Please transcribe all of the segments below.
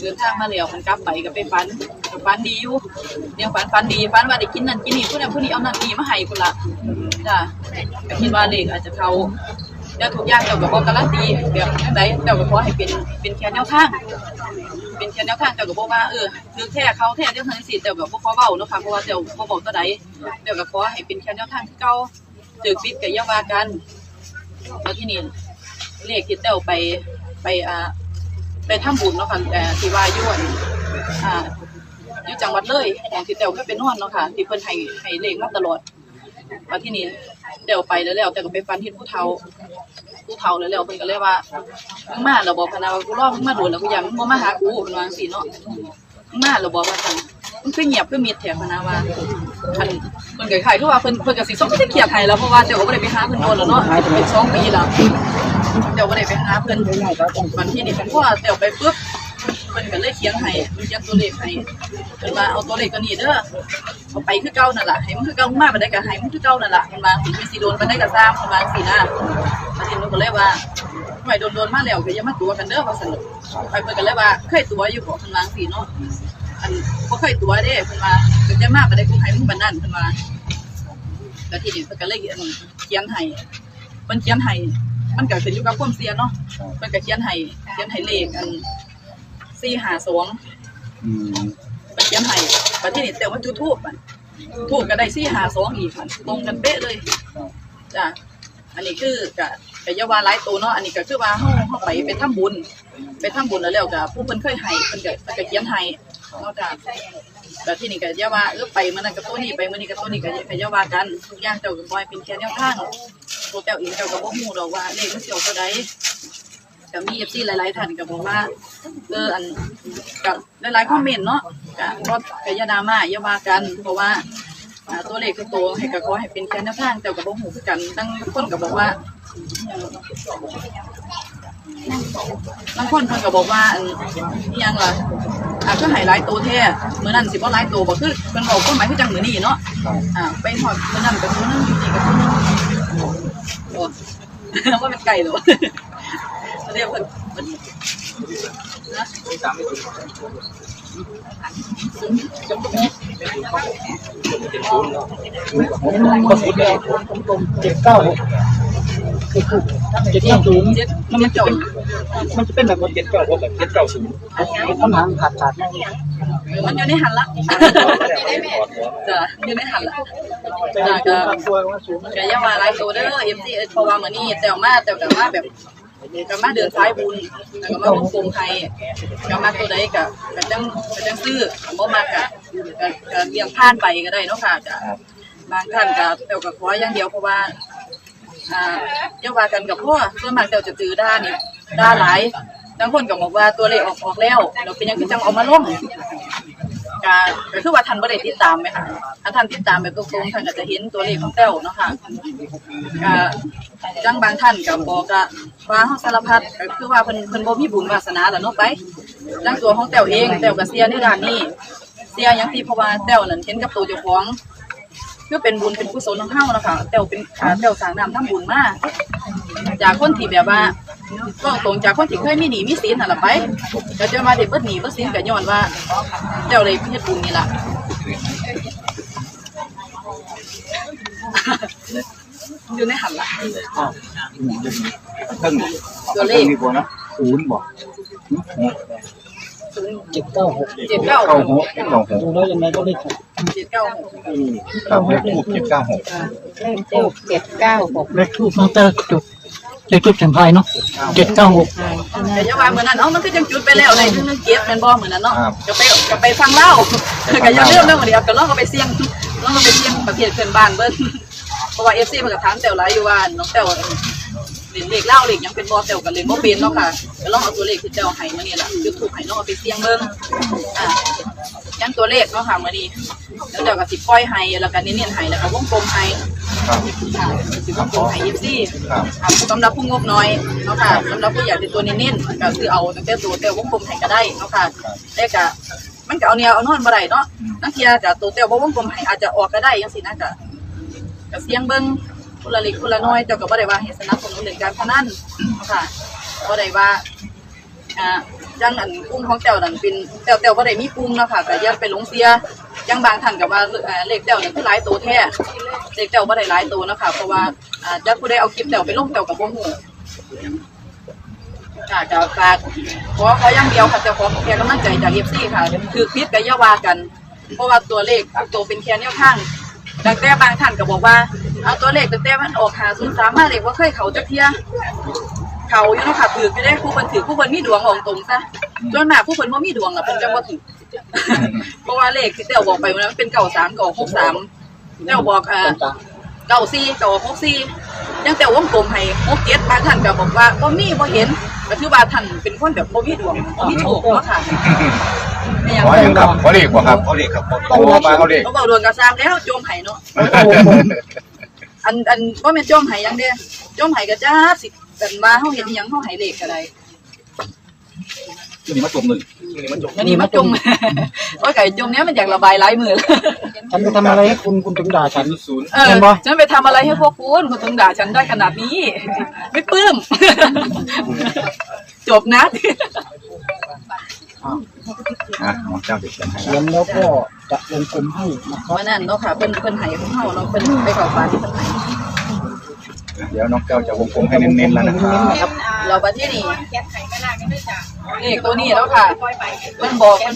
เดินทางมาแล้วมันกลับไปก็ไปฝันก็ฝันดีอยู่เดี๋ยวฝันฝันดีฝันว่าได้กินนั่นกินนี่ผู้นั้นผู้นี้เอานั่นนี่มาให้พุ่นละจ้ะก็คิดว่าเลขอาจจะเข้าแล้วทุกอย่างเจ้าก็บ่การันตีเดี๋ยวจังไดเจ้าก็ขอให้เป็นเป็นแค่แนวทางเป็นแค่แนวทางเจ้าก็บอกว่าเออคือแท้เขาแท้เดี๋ยวทางสิเจ้าก็บ่ขอเว้าเนาะค่ะเพราะว่าเจ้าบ่บอกตัวใดเจ้าก็ขอให้เป็นแค่แนวทางที่เก่าจึกปิดก็อย่าวากันแล้วที่นี่เลขที่เจ้าไปไปอ่า ไปทำบุญเนาะค่ะแต่ที่ว่ายู่อั่นอ่าอยู่จังหวัดเลยของที่เต้วก็เป็นนอนเนาะค่ะ ที่เพิ่นให้ให้เลขมาตลอดว่าที่นี่เต้วไปแล้วแล้วแต่ก็ไปฟันเฮ็ดผู้เฒ่าผู้เฒ่าแล้วแล้วเพิ่นก็เลยว่ามึงมาแล้วบ่พนะว่ากูรอมึงมาโดนแล้วกูอยากมึงบ่มาหากูเพิ่นว่าจังซี่เนาะมึงมาแล้วบ่ว่าซั่นมึงคือเงียบคือมิดแท้พะนะว่าอันเพิ่นก็คล้ายๆคือว่าเพิ่นเพิ่นก็สิส่งสิเครียดให้แล้วเพราะว่าเต้วก็บ่ได้ไปหาเพิ่นโดนแล้วเนาะเป็นสองปีแล้ว เต้วบ่ได้ไปหาเพิ่อนวันที่นี่เป็นพวกเตียวไปปุ๊บมันก็เลยเขียนให้มันเขียนตัวเลขให้เป็นว่าเอาตัวเลขตัวนี้เด้อเอาไปคือเก่านั่นแหละให้มันคือเก่ามากไปได้ก็ให้มันคือเก่านั่นแหละมันมาสิมีสิโดนไปได้ก็ตามมันมาสินะประเด็นมันก็เลยว่าทำไมโดนโดนๆมาแล้วก็ย่ามาตัวกันเด้อว่าสนุกไปเพิ่นก็เลยว่าเคยตัวอยู่บ่เพิ่นว่าสิเนาะอันบ่เคยตัวเด้เพิ่นว่าก็จะมาไปได้กูให้มึงบันนั้นเพิ่นว่าแล้วทีนี้เพิ่นก็เลยเขียนให้เพิ่นเขียนให้ มันก็ขึ้นอยู่กับความเสียเนาะเพิ่นก็เขียนให้เขียนให้เลขอันสี่หาสองอืมเพิ่นเขียนให้บัดทีนี้แต่ว่าจุดทูบอะทูบก็ได้สี่หาสองอีกค่ะตรงกันเป๊ะเลยจ้ะอันนี้คือกะกะอยาว่าหลายตัวเนาะอันนี้ก็คือว่าเฮาเฮาไปไปทำบุญ ไปทำบุญแล้วแล้วก็ผู้เพิ่นเคยให้เพิ่นก็เพิ่นก็เขียนให้เนาะจ้ะแล้วที่นี่ก็อย่าว่าเออไปมื้อนั้นกับตัวนี้ไปมื้อนี้กับตัวนี้ก็อย่าก็อย่าว่ากันทุกอย่างเจ้าก็บ่ให้เป็นแค่แนวทาง ตัวเจ้าเองเจ้าก็บ่ฮู้ดอกว่าเลขมันสิออกตัวใดก็มีเอฟซีหลายๆท่านก็บอกว่าเอออันก็หลายๆคอมเมนต์เนาะก็ก็ก็อย่าดามาอย่าว่ากัน เพราะว่าตัวเลขคือตัวให้ก็ขอให้เป็นแค่แนวทางแต่ก็บ่ฮู้คือกันทั้งคนก็บอกว่าบางคนเพิ่นก็บอกว่าอยังล่ะอ่าคือให้หลายตัวแท้มื้อนั้นสิบ่หลายตัวบ่คือเพิ่นบอกความหมายคือจังมื้อนี้เนาะอ่าไปฮอดมื้อนั้นก็ตัวนึงอยู่นี่ก็ตัวนึง โอ้ว่าเป็นไก่เหรอเรียกคนคนนะจบตรงนี้ก็สุดแล้วเจ็ดเก้าหก เจ็ดเก้าศูนย์เจ็ดมันเจ็ดจะจบเป็นมันจะเป็นแบบเจ็ดเก้าหกแบบเจ็ดเก้าศูนย์คำถามขาดขาดมันอยู่ในหันละจ้ะอยู่ในหันละจ้ะก็ก็อยังมาไลฟ์ตัวเด้อเอ็มซีเพราะว่ามื้อนี้แต่วมาแต่วก็มาแบบก็มาเดินสายบุญแล้วก็มาวงกลมไทยก็มาตัวใดก็ก็จังก็จังซื้อบ่มากก็ก็ก็เลี้ยงผ่านไปก็ได้เนาะค่ะจ้ะบางท่านก็แต่วก็ขออย่างเดียวเพราะว่า อ่าเจ้าว่ากันกับพ่อส่วนมากเจ้าจะตือด่านี่ด่าหลายบางคนก็บอกว่าตัวเลขออกออกแล้วเราเป็นหยังคือจังเอามาลงก็ก็คือว่าท่านบ่ได้ติดตามไหมคะถ้าท่านติดตามแบบตรงๆท่านก็จะเห็นตัวเลขของแต้วเนาะค่ะก็จังบางท่านก็บอกก็ว่าเฮาสารพัดก็คือว่าเพิ่นเพิ่นบ่มีบุญวาสนาแล้วเนาะไปจังตัวของแต้วเองแต้วก็เสียในด้านนี้ เสียอย่างที่เพราะว่าแต้วนั่นเห็นกับตัวเจ้าของ คือเป็นบุญเป็นกุศลของเฮานะคะแต่วเป็นขาแต่วสร้างน้ำทำบุญมาจากคนที่แบบว่าก็ตรงจากคนที่เคยมีหนี้มีสินนั่นแหละไปก็จะมาเด็ดเบิดหนี้เบิดสินก็ย้อนว่าแต่วเลยเฮ็ดบุญนี่ล่ะอยู่ในหันละเพิ่งตัวเลขมีบัวนะศูนย์บอกเจ็ดเก้าหกเจ็ดเก้าเก้าหกเจ็ดเก้าหกดูแล้วยังไงก็เลขหก เจ็ดเก้าหกเก้าหกถูกเจ็ดเก้าหกเลขทูบเจ็ดเก้าหกเลขทูบน้องเตอร์จุดเลขทูบเสียงไทายเนาะเจ็ดเก้าหกแต่จะว่าเหมือนนั้นเอ้ามันก็จังจุดไปแล้วในนึงเก็บแม่นบ่เหมือนนั้นเนาะก็ไปก็ไปฟังเล่าก็อย่าลืมเรื่องเดียวก็ลองก็ไปเสี่ยงลองก็ไปเสี่ยงประเทศเพื่อนบ้านเบิ่งเพราะว่าเอฟซีมันก็ถามแต้วหลายอยู่ว่าน้องแต้วเล่นเลขเล่าเลขหยังเป็นบ่แต้วก็เล่นบ่เป็นเนาะค่ะก็ลองเอาตัวเลขที่แต้วให้มานี่ล่ะจุดถูกให้น้องเอาไปเสี่ยงเบิ่งอ่า ยังตัวเลขเนาะค่ะมื้อนี้แล้วแต้วก็สิปล่อยให้แล้วก็เน้นๆให้แล้วก็วงกลมให้ครับค่ะสิวงกลมให้เอฟซีครับครับสำหรับผู้งบน้อยเนาะค่ะสำหรับผู้อยากเป็นตัวเน้นๆก็คือเอาตั้งแต่ตัวแต่วงกลมให้ก็ได้เนาะค่ะแต่ก็มันก็เอาแนวเอานอนบ่ได้เนาะนักเทียจะตัวแต่บ่วงกลมให้อาจจะออกก็ได้จังซี่นะก็ก็เสียงเบิ่งคนละเล็กคนละน้อยแต่ก็บ่ได้ว่าให้สนับสนุนเรื่องการพนันค่ะบ่ได้ว่าอ่า จังอันกุ้งของเจ้านั่นเป็นเจ้าเจ้าบ่ได้มีกุ้งเนาะค่ะแต่อยังเป็นหลงเสียจังบางท่านก็ว่าเอ่อเลขเจ้านี่คือหลายตัวแท้เลขเจ้าบ่ได้หลายตัวเนาะค่ะเพราะว่าอ่าจักผู้ใดเอาคลิปเจ้าไปลงเจ้าก็บ่ฮู้ค่ะจะฝากขอขออย่างเดียวค่ะจะขอเพียงกำลังใจจาก FC ค่ะคือคิดก็อย่าวากัน เพราะว่าตัวเลขตัวเป็นแค่แนวทางแต่แต่บางท่านก็บอกว่าเอาตัวเลขแต่แต่มันออกหาศูนย์สามมาเลขว่าเคยเขาจักเทีย เขาอยู่เนาะค่ะถืออยู่ได้ผู้เพิ่นถือผู้เพิ่นมีดวงออกตรงซะจนมากผู้เพิ่นบ่มีดวงล่ะเพิ่นจะบ่ถือเพราะว่าเลขที่เต้าบอกไปมันเป็นเก่าสามเก่าหกสามเต้าบอกอ่าเก่าสี่เก่าหกสี่ยังแต่วงกลมให้หกเจ็ดบางท่านก็บอกว่าบ่มีบ่เห็นก็ถือว่าท่านเป็นคนแบบบ่มีดวงบ่มีโชคเนาะค่ะไม่อยากขออย่างครับขอเลขบ่ครับขอเลขครับโอ้มาขอเลขเขาบอกดวงกระซามแล้วโจมไห้เนาะอันอันบ่แม่นโจมไห้หยังเด้โจมไห้ก็จ้าสิ กันว่าเฮาเฮ็ดอิหยังเฮาไห้เลขก็ได้ที่นี่มาจมหนึ่งที่นี่มาจมอันนี้มาจมโอ้ยไก่จมเนี้ยมันอยากระบายหลายมือแล้วฉันไปทำอะไรให้คุณคุณถึงด่าฉัน ศูนย์เออฉันไปทำอะไรให้พวกคุณคุณถึงด่าฉันได้ขนาดนี้ ไม่ปลื้มจบนะ อะน้องเจ้าเด็กกันให้เขียนแล้วก็จะลงกลมให้นะครับ วันนั้นเนาะค่ะเพิ่นเพิ่นไห้ของเฮาเนาะเพิ่นไปเข้าฝันเพิ่นไห้ เดี๋ยวน้องเจ้าจะวงกลมให้เน้นๆแล้วนะครับ เราบัดที่นี่เลขตัวนี้แล้วค่ะเพิ่นบอกเพิ่น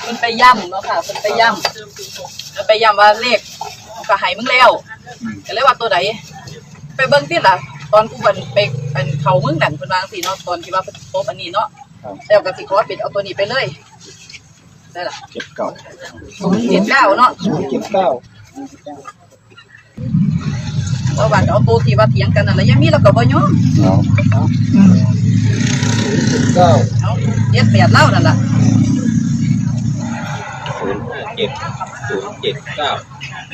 เพิ่นไปย่ำเนาะค่ะเพิ่นไปย่ำเพิ่นไปย่ำว่าเลขก็ให้มึงแล้วก็เลยว่าตัวใดไปเบิ่งติล่ะ ตอนกูเพิ่นไปเป็นเขามึงนั่นเพิ่นวาจังซี่เนาะตอนที่ว่าเพิ่นโตปอันนี้เนาะแล้วก็สิขอปิดเอาตัวนี้ไปเลยได้ล่ะเจ็ดเก้าเจ็ดเก้าเนาะศูนย์เจ็ดเก้า เพราะว่าเอาตัวที่ว่าเถียงกันนั่นแหละยังมีแล้วก็บ่ยอมเจ็ดเก้าเอาเจ็ดแปดเล่านั่นล่ะศูนย์เจ็ดศูนย์เจ็ดเก้า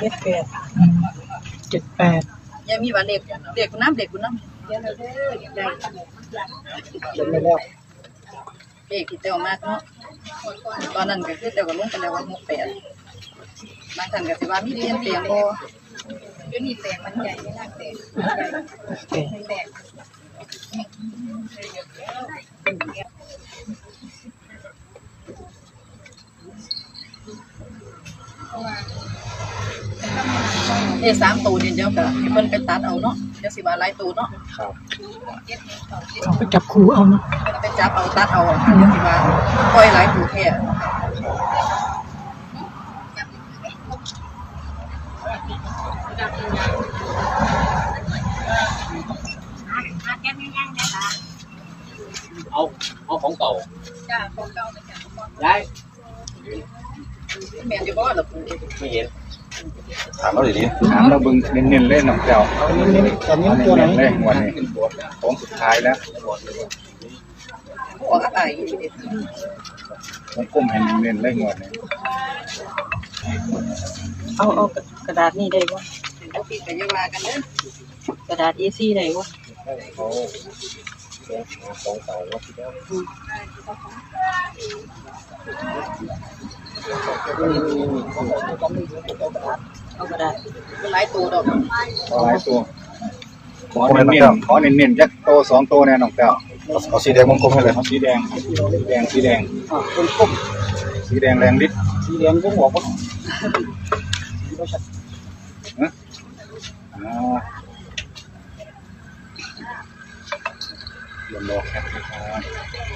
เจ็ดแปดเจ็ดแปดยังมีว่าเลขเลขกูน้ำเลขกูน้ำเขียนไปแล้วเลขที่เต้ามากเนาะตอนนั้นก็คือเต้าก็ลงไปแล้วว่าหกแปดบางท่านก็สิว่ามีเปลี่ยนเตียงโบ ปลี่ยนบ่เอ้สามตัวนี่เดี๋ยวก็ให้เพิ่นไปตัดเอาเนาะเดี๋ยวสิว่าหลายตัวเนาะครับเอาไปจับครูเอาเนาะเพิ่นไปจับเอาตัดเอาค่ะเดี๋ยวสิว่าปล่อยหลายตัวแท้ เอาเอาของเก่าจ้าของเก่ามันจ้ะย้ายแม่นอยู่บ่ล่ะปู่ไม่เห็นถามเราดีๆถามเราเบิ่งเน้นๆเลยน้องเจ้าเอาเน้นๆแต่เน้นตัวไหนเน้นๆเลยวันนี้ของสุดท้ายแล้วหัวก็ตายอยู่เด็ดวงกลมให้เน้นๆเลยงวดนี้ เอาเอากระดาษนี่ได้บ่เอาพี่ก็อย่าว่ากันเด้อกระดาษ A4 ได้บ่เขาของเก่าว่าที่แล้วเอากระดาษหลายตัวดอกขอหลายตัวขอเน้นๆขอเน้นๆจักโตสองโตแน่น้องเจ้าเอาสีแดงวงกลมให้เลยเอาสีแดงสีแดงสีแดงอะเป็นก้มสีแดงแรงฤทธิ์สีแดงก็หัวก็สีก็ชัดอ่า เดี๋ยวรอแคปนะครับ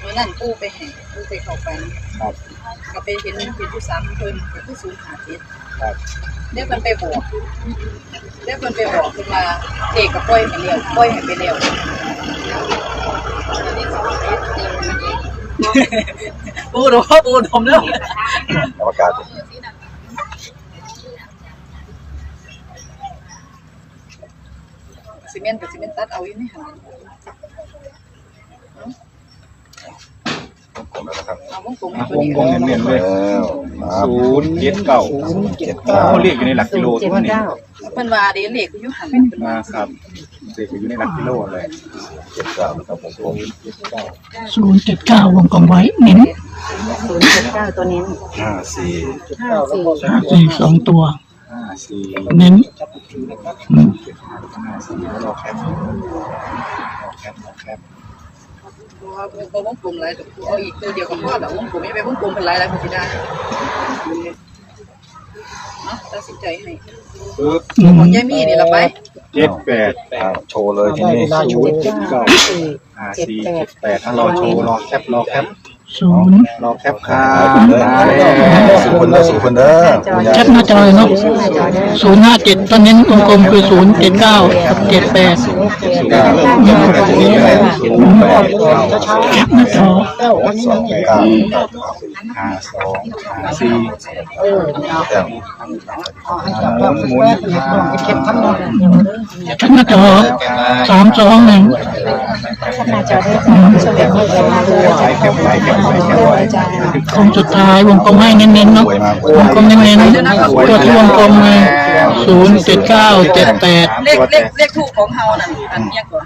เมื่อนั้นปู่ไปให้ปู่ไปเข้าฝันครับก็ไปเห็นเห็นผู้สามเพิ่นเป็นผู้ศูนย์หาเจ็ดครับเดี๋ยวเพิ่นไปบอกเดี๋ยวเพิ่นไปบอกเพิ่นมาเด็กก็ปล่อยให้แล้วปล่อยให้ไปแล้วปูดมปูดมแล้วอวกาศ เมนต์กับซีเมนต์ตัดเอาอยู่นี่ค่ะผมแล้วนะครับเอาวงกลมอะตัววงนี้กลมเน้นๆเลยศูนย์เจ็ดเก้าศูนย์เจ็ดโอ้เก้าเรียกอยู่ในหลักกิโลทุกวันนี้เพิ่นว่าเดี๋ยวเลขอยู่หันเพิ่นมาว่าครับเรียกอยู่ในหลักกิโลเลยเจ็ดเก้าครับผมศูนย์เจ็ดเก้าศูนย์เจ็ดเก้าวงกลมไว้เน้น079ตัวนี้ห้าสี่เจ็ดเก้าแล้วก็สองห้าตัวสี่สองตัวห้าสี่ เน้นชัดอีกทีนะครับอืมห้าวรอแคปรอแคปรวบัววงกลมอะไรเอาอีกตัวเดียวกับพ่อแต่วงกลมไม่ไปวงกลมเป็นไรอะไรผมจะได้เนาะตัดสินใจให้ปึ๊บอืมของยายมี่นี่ละไปเจ็ดแปดโชว์เลยทีได้นี้เวลาชูเจ็ดเก้าห้าสี่เจ็ดแปดอะรอโชว์รอแคปรอแคป ศูนย์รอแคปครับได้สุคนเด้อสุคนเด้อแคปหน้าจอเลยเนาะศูนย์ห้าเจ็ดตอนนี้วงกลมคือศูนย์เจ็ดเก้ากับเจ็ดแปดเก้าศูนย์แปดศูนย์แปดเก้าแคปหน้าจอเก้าอันนี้สอนั่งนนี่เก้าห้าสองห้าสี่เออเอาแต้มเอาให้จับแล้วแวะเห็ดน้องเก็บทั้งหมดแคปหน้าจอสามสองหนึ่ง หน้าจอได้จ้าชมแบบนี้หน้าจอได้ไว้แคปไว้แคปไว้แคปไว้จ้าโคงสุดท้ายวงกลมให้เน้นๆเนาะสวยมากวงกลมเน้นๆตัวที่วงกลมเลยศูนย์เจ็ดเก้าเจ็ดแปดเลขเลขเลขถูกของเฮานั่นอันเนี้ยก่อน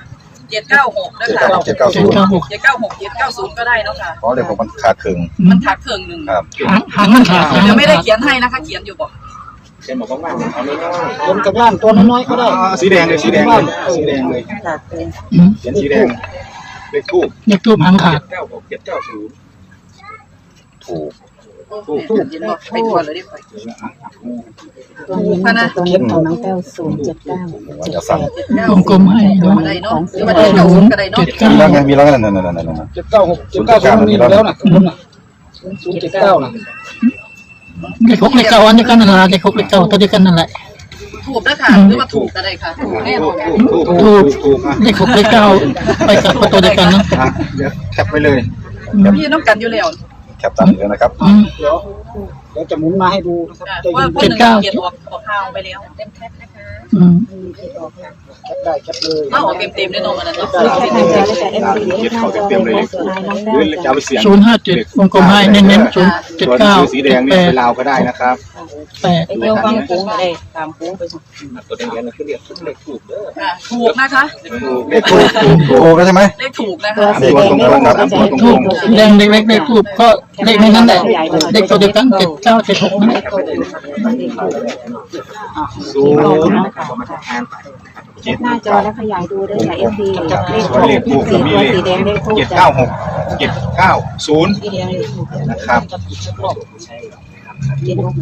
เจ็ดเก้าหกด้วยค่ะเจ็ดเก้าเจ็ศูดนย์เก้าหกเจ็ดเก้าหกเจ็ดเก้าศูนย์ก็ได้เนาะค่ะเพราะเดี๋ยวผมมันขาดครึ่งมันขาดเครื่องหนึ่งครับหางหางมันขาดหางเดี๋ยมัวนไม่ได้ขาดเขียนให้นะคะ เขียนอยู่บอก เช่นบอกว่าเอาไม่ได้บนกับล่างตัวน้อยๆก็ได้สีแดงเลยสีแดงเลยสีแดงเลยขาดเลยอืมเขียนสีแดงเลขทูบเลขทูบหางขาดเก้าหกเจ็ดเก้าศูนย์ถูกถูกเขียนบอกไปทวนเลยดิไปตัวนี้ตัวนี้ของน้องแต้วศูนย์เจ็ดเก้าว่าจะสั่งวงกลมให้ก็ได้เนาะหรือว่าเจ็ดเก้าศูนย์ก็ได้เนาะเจ็ดเก้ามีแล้วไงมีแล้วไงนั่นนั่นนั่นนั่น เจ็ดเก้าหกเจ็ดเก้าศูนย์มีอยู่แล้วนะบนน่ะศูนย์เจ็ดเก้าน่ะ เลขหกเลขเก้าอันเดียวกันนั่นแหละเลขหกเลขเก้าตัวเดียวกันนั่นแหละ ถูกด้วยค่ะหรือว่าถูกก็ได้ค่ะถูกแน่นอนถูกถูก ถูกอะเลขหกเลขเก้าไปกับประตูเดียวกันเนาะอะเดี๋ยวแคปไว้เลยพี่น้องกันอยู่แล้วแคปตามนี้นะครับ อืม เดี๋ยวเดี๋ยวจะหมุนมาให้ดูใจว่าเย็นคนหนึ่งเขียนออกออกทางไปแล้ว อืมแคป ได้แคปเลยเอาออกเต็มๆได้เนาะมันนั่นเนาะแค่หน้าจอได้จ้าเอฟซีหน้าจอได้จ้าน้องแต้หรือวจะเอาไปเสียงศูนย์ห้าเจ็ดวงกลมให้เน้นๆศูนย์เจ็ดส่วนเก้าชื่อสีแดงนี่แปไปดลาวก็ได้นะครับแปดไปเที่ยวฟังโค้งก็ได้ตามโค้งไปส่งตัวแดงๆนั่นคือเรียกเลขถูกเด้อค่ะถูกนะคะเลขถูกถูกแล้วใช่ไหมเลขถูกนะตัวคะสีแดงได้ถูกก็จะทูบแดงเล็กๆเลขทูบก็เลขในนั้นแหละเลขตัวเดียวกันเจ็ดเก้าเจ็ดหกนั่นแหละ ศูนย์หน้าจอแล้วขยายดูได้จ้าเอฟซีเลขส่วนเลขถูกก็มีเลขสีแดงเลขทูบเจ็ดจ้าเก้าหกเจ็ดเก้าศูนย์สีแดงเลขทูบนะครับ เจ็ดหก